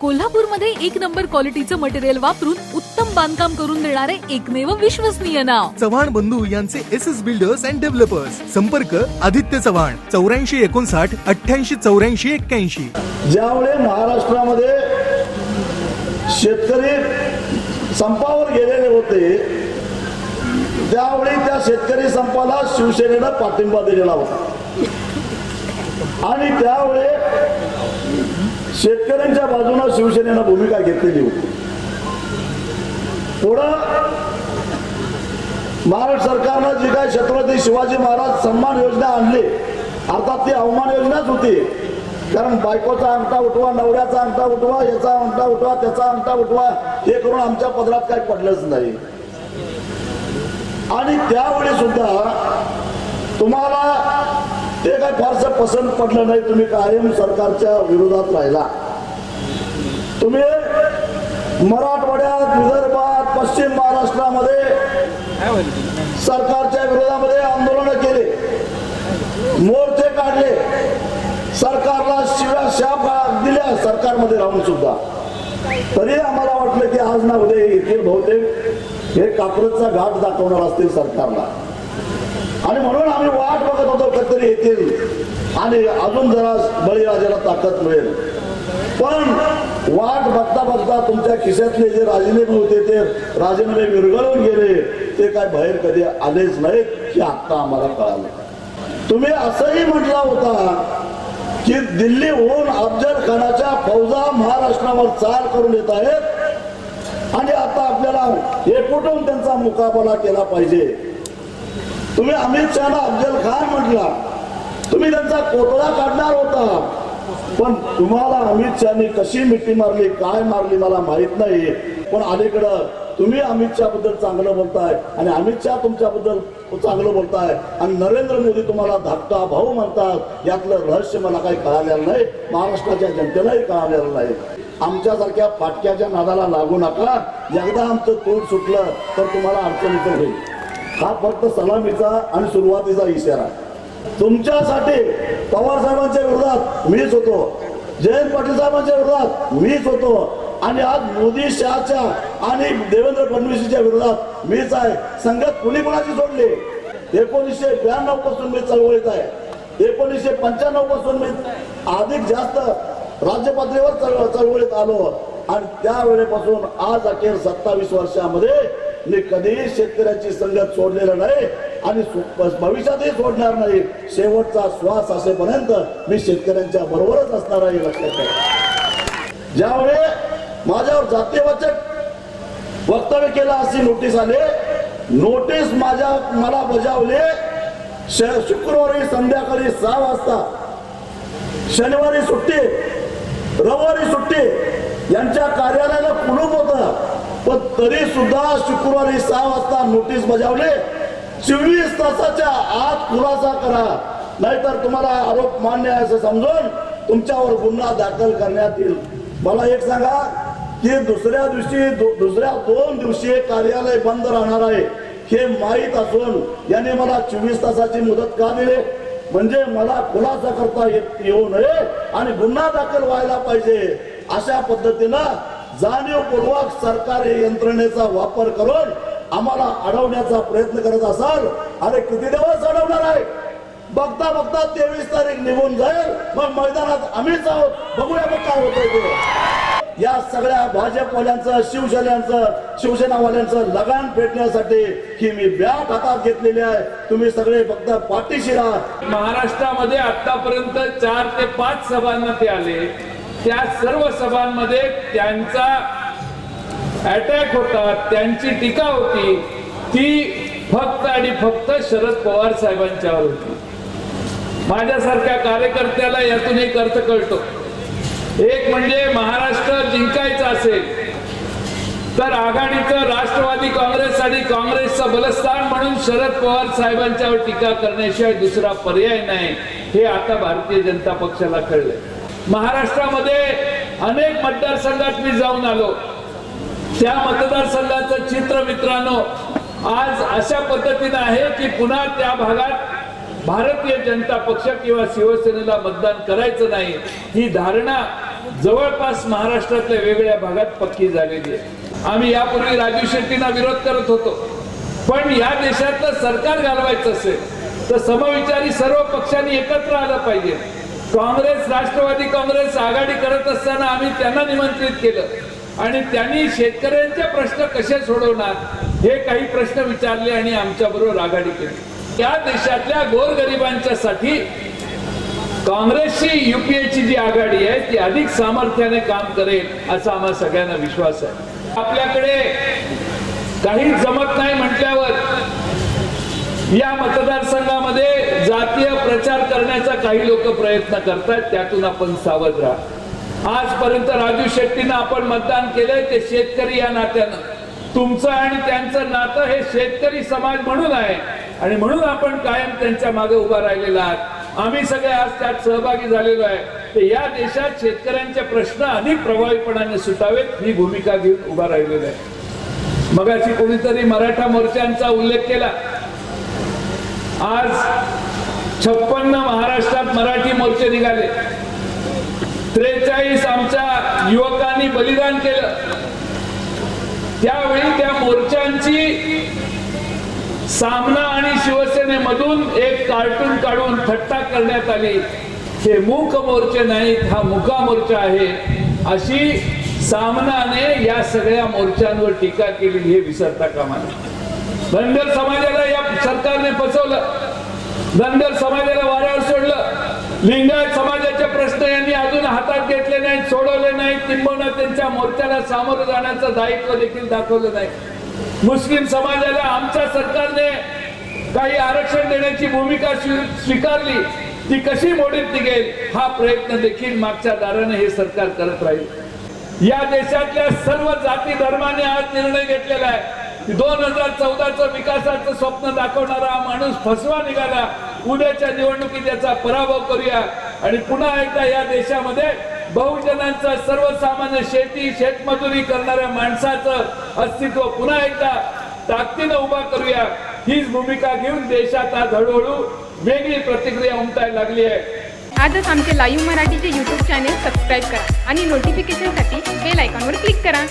कोल्हापूरमध्ये एक नंबर क्वालिटीचं मटेरियल वापरून उत्तम बांधकाम करून देणारे एकमेव विश्वसनीय नाव. चव्हाण बंधू यांचे S S builders and developers संपर्क आदित्य चव्हाण चौऱ्याऐंशी एकोणसाठ अठ्ठ्याऐंशी चौऱ्याऐंशी एक्क्याऐंशी. ज्यावेळी महाराष्ट्रामध्ये शेतकरी संपावर गेलेले होते त्यावेळी त्या शेतकरी संपाला शिवसेनेनं पाठिंबा दिलेला होता. आणि त्यावेळी शेतकऱ्यांच्या बाजूने शिवसेनेनं भूमिका घेतलेली होती. पुढं महाराष्ट्र सरकारनं जी काय छत्रपती शिवाजी महाराज सन्मान योजना आणली अर्थात ती अवमान योजनाच होती. कारण बायकोचा अंगठा उठवा नवऱ्याचा अंगठा उठवा याचा अंगठा उठवा त्याचा अंगठा उठवा हे करून आमच्या पदरात काही पडलंच नाही. आणि त्यावेळी सुद्धा तुम्हाला ते काय फारसं पसंत पडलं नाही. तुम्ही कायम सरकारच्या विरोधात राहिला. तुम्ही मराठवाड्यात विदर्भात पश्चिम महाराष्ट्रामध्ये सरकारच्या विरोधामध्ये आंदोलन केले. मोर्चे काढले. सरकारला शिव्या शाप दिल्या सरकारमध्ये राहून सुद्धा. तरी आम्हाला वाटलं की आज ना उद्या येथील बहुतेक. हे कात्रजचा घाट दाखवणार असतील सरकारला. आणि म्हणून आम्ही वाट बघत होतो एकत्र येतील आणि अजून जरा बळीराजाला ताकद मिळेल. पण वाट बघता बघता तुमच्या खिशातले जे राजीनामे होते ते राजीनामे विरघळून गेले. ते काय बाहेर कधी आलेच नाहीत हे आता आम्हाला कळालं. तुम्ही असंही म्हटला होता की दिल्लीहून अफजल खानाच्या फौजा महाराष्ट्रावर चाल करून येत आहेत. आणि आता आपल्याला एकवटून त्यांचा मुकाबला केला पाहिजे? तुम्ही अमित शहाला अफजल खान म्हटला. तुम्ही त्यांचा कोतळा काढणार होता. पण तुम्हाला अमित शहानी कशी मिठी मारली काय मारली मला माहीत नाही पण अलीकडं तुम्ही अमित शहा बद्दल चांगलं बोलताय आणि अमित शहा तुमच्याबद्दल चांगलं बोलताय. आणि नरेंद्र मोदी तुम्हाला धाकटा भाऊ म्हणतात. यातलं रहस्य मला काही कळालेलं नाही. महाराष्ट्राच्या जनतेलाही कळालेलं नाही. आमच्यासारख्या फाटक्याच्या नादाला लागू नका. एकदा आमचं तोंड सुटलं तर तुम्हाला अडचणीचं होईल. हा फक्त सलामीचा आणि सुरुवातीचा इशारा. तुमच्यासाठी पवार साहेबांच्या विरोधात मीच होतो. जयंत पाटील साहेबांच्या विरोधात मीच होतो. आणि आज मोदी शहाच्या आणि देवेंद्र फडणवीसच्या विरोधात मीच आहे. संगत कुणी कुणाची सोडली एकोणीसशे ब्याण्णवपासून मी चळवळीत आहे. एकोणीसशे पंच्याण्णवपासून मी अधिक जास्त राज्य पातळीवर चळवळीत आलो. आणि त्यावेळेपासून आज अखेर सत्तावीस वर्षामध्ये मी कधीही शेतकऱ्याची संगत सोडलेलं नाही आणि भविष्यातही सोडणार नाही. शेवटचा श्वास असेपर्यंत मी शेतकऱ्यांच्या बरोबरच असणार आहे लक्षात ठेवा. माझ्यावर जातीवाचक वक्तव्य केलं अशी नोटीस आले नोटीस माझ्या मला बजावले श- शुक्रवारी संध्याकाळी सहा वाजता शनिवारी सुट्टी रविवारी सुट्टी यांच्या कार्यालयाला कुलूप होतं. पण तरी सुद्धा शुक्रवारी सहा वाजता नोटीस बजावले चोवीस तासाच्या आत खुलासा करा. नाहीतर तुम्हाला आरोप मान्य आहे असं समजून तुमच्यावर गुन्हा दाखल करण्यात येईल. मला एक सांगा की दुसऱ्या दिवशी दुसऱ्या दोन दिवशी कार्यालय बंद राहणार आहे हे माहीत असून याने मला चोवीस तासाची मुदत का दिली? म्हणजे मला खुलासा करता येऊ नये आणि गुन्हा दाखल व्हायला पाहिजे अशा पद्धतीनं जाणीवपूर्वक सरकारी यंत्रणेचा वापर करून आम्हाला अडवण्याचा प्रयत्न करत असाल. अरे किती दिवस अडवणार आहे? बघता बघता तेवीस तारीख निघून जाईल. मग मैदानात आम्हीच आहोत. बघूया मग काय होतंय ते. या सगळ्या भाजपवाल्यांचं शिवसेन्यांचं शिवसेनावाल्यांचं लगान फेटण्यासाठी ही मी बॅट हातात घेतलेली आहे. तुम्ही सगळे फक्त पाठीशी राहा. महाराष्ट्रामध्ये आतापर्यंत चार ते पाच सभांना ते आले. त्या सर्व सभांमध्ये त्यांचा अटॅक होता त्यांची टीका होती. ती फक्त आणि फक्त शरद पवार साहेबांच्यावर होती. माझ्यासारख्या कार्यकर्त्याला यातून एक अर्थ कळतो. एक म्हणजे महाराष्ट्र जिंकायचं असेल तर आघाडीचं राष्ट्रवादी काँग्रेस आणि काँग्रेसचं बलस्थान म्हणून शरद पवार साहेबांच्यावर टीका करण्याशिवाय दुसरा पर्याय नाही हे आता भारतीय जनता पक्षाला कळलंय. महाराष्ट्रामध्ये अनेक मतदारसंघात मी जाऊन आलो. त्या मतदारसंघाचं चित्र मित्रांनो आज अशा पद्धतीनं आहे की पुन्हा त्या भागात भारतीय जनता पक्ष किंवा शिवसेनेला मतदान करायचं नाही. ही धारणा जवळपास महाराष्ट्रातल्या वेगळ्या भागात पक्की झालेली आहे. आम्ही यापूर्वी राजू शेट्टींना विरोध करत होतो. पण या देशातलं सरकार घालवायचं असेल तर समविचारी सर्व पक्षांनी एकत्र आलं पाहिजे. काँग्रेस राष्ट्रवादी काँग्रेस आघाडी करत असताना आम्ही त्यांना निमंत्रित केलं. आणि त्यांनी शेतकऱ्यांचे प्रश्न कसे सोडवणार हे काही प्रश्न विचारले आणि आमच्या बरोबर आघाडी केली. त्या देशातल्या गोरगरिबांच्या साठी काँग्रेसची युपीएची जी आघाडी आहे ती अधिक सामर्थ्याने काम करेल असा आम्हा सगळ्यांना विश्वास आहे. आपल्याकडे काही जमत नाही म्हटल्यावर या मतदारसंघामध्ये जातीय प्रचार करण्याचा काही लोक प्रयत्न करतात त्यातून आपण सावध राहा. आजपर्यंत राजू शेट्टींना आपण मतदान केलंय ते शेतकरी या नात्यानं. तुमचं आणि त्यांचं नातं हे शेतकरी समाज म्हणून आहे. आणि म्हणून आपण कायम त्यांच्या मागे उभा राहिलेला आहात. आम्ही सगळे आज त्यात सहभागी झालेलो आहे. तर या देशात शेतकऱ्यांचे प्रश्न अधिक प्रभावीपणाने सुटावेत ही भूमिका घेऊन उभा राहिलेलो आहे. मगाशी कोणीतरी मराठा मोर्चांचा उल्लेख केला. आज छप्पन्न महाराष्ट्रात मराठी मोर्चे निघाले. त्रेचाळीस आमच्या युवकांनी बलिदान केलं. त्यावेळी त्या मोर्चांची सामना आणि शिवसेनेमधून एक कार्टून काढून थट्टा करण्यात आली. हे मूक मोर्चे नाहीत हा मुका मोर्चा आहे. अशी सामनाने या सगळ्या मोर्चांवर टीका केली हे विसरता कामा नये धनगर समाजाला या सरकारने फसवलं. धनगर समाजाला वाऱ्यावर सोडलं. लिंगायत समाजाचे प्रश्न यांनी अजून हातात घेतले नाहीत सोडवले नाहीत. किंबहुना त्यांच्या मोर्चाला सामोरं जाण्याचं दायित्व देखील दाखवलं नाही. मुस्लिम समाजाला आमच्या सरकारने काही आरक्षण देण्याची भूमिका स्वीकारली ती कशी मोडीत निघेल हा प्रयत्न देखील मागच्या दाराने हे सरकार करत राहील. या देशातल्या सर्व जाती धर्माने आज निर्णय घेतलेला आहे. दोन हजार चौदाचं विकासाचं स्वप्न दाखवणारा हा माणूस फसवा निघाला. उद्याच्या निवडणुकीत याचा पराभव करूया. आणि पुन्हा एकदा या देशामध्ये बहुजनांचं सर्वसामान्य शेती शेतमजुरी करणाऱ्या माणसाचं अस्तित्व पुन्हा एकदा ताकदीनं उभा करूया. हीच भूमिका घेऊन देशात आज हळूहळू वेगळी प्रतिक्रिया उमटायला लागली आहे. आजच आमचे लाईव्ह मराठीचे यूट्यूब चॅनेल सबस्क्राईब करा आणि नोटिफिकेशनसाठी बेल आयकॉनवर क्लिक करा.